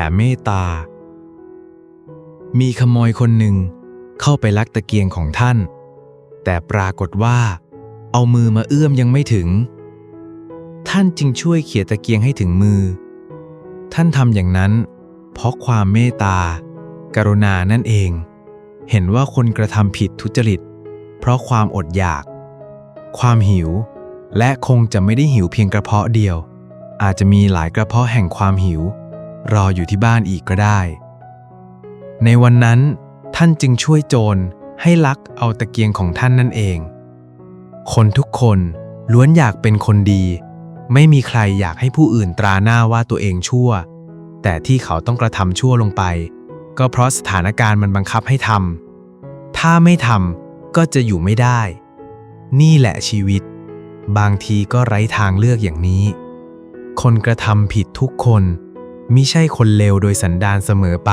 ผ่เมตตา มีขโมยคนหนึ่งเข้าไปลักตะเกียงของท่าน แต่ปรากฏว่า เอามือมาเอื้อมยังไม่ถึง ท่านจึงช่วยเขี่ยตะเกียงให้ถึงมือ ท่านทำอย่างนั้น เพราะความเมตตา กรุณานั่นเอง เห็นว่าคนกระทำผิดทุจริต เพราะความอดอยาก ความหิว และคงจะไม่ได้หิวเพียงกระเพาะเดียว อาจจะมีหลายกระเพาะแห่งความหิว รออยู่ที่บ้านอีกก็ได้ ในวันนั้นท่านจึงช่วยโจรให้ลักเอาตะเกียงของท่านนั่นเอง คนทุกคนล้วนอยากเป็นคนดี ไม่มีใครอยากให้ผู้อื่นตราหน้าว่าตัวเองชั่ว แต่ที่เขาต้องกระทำชั่วลงไป ก็เพราะสถานการณ์มันบังคับให้ทำถ้าไม่ทำก็จะอยู่ไม่ได้ นี่แหละชีวิต บางทีก็ไร้ทางเลือกอย่างนี้ คนกระทำผิดทุกคน มิใช่คนเลวโดยสันดานเสมอไป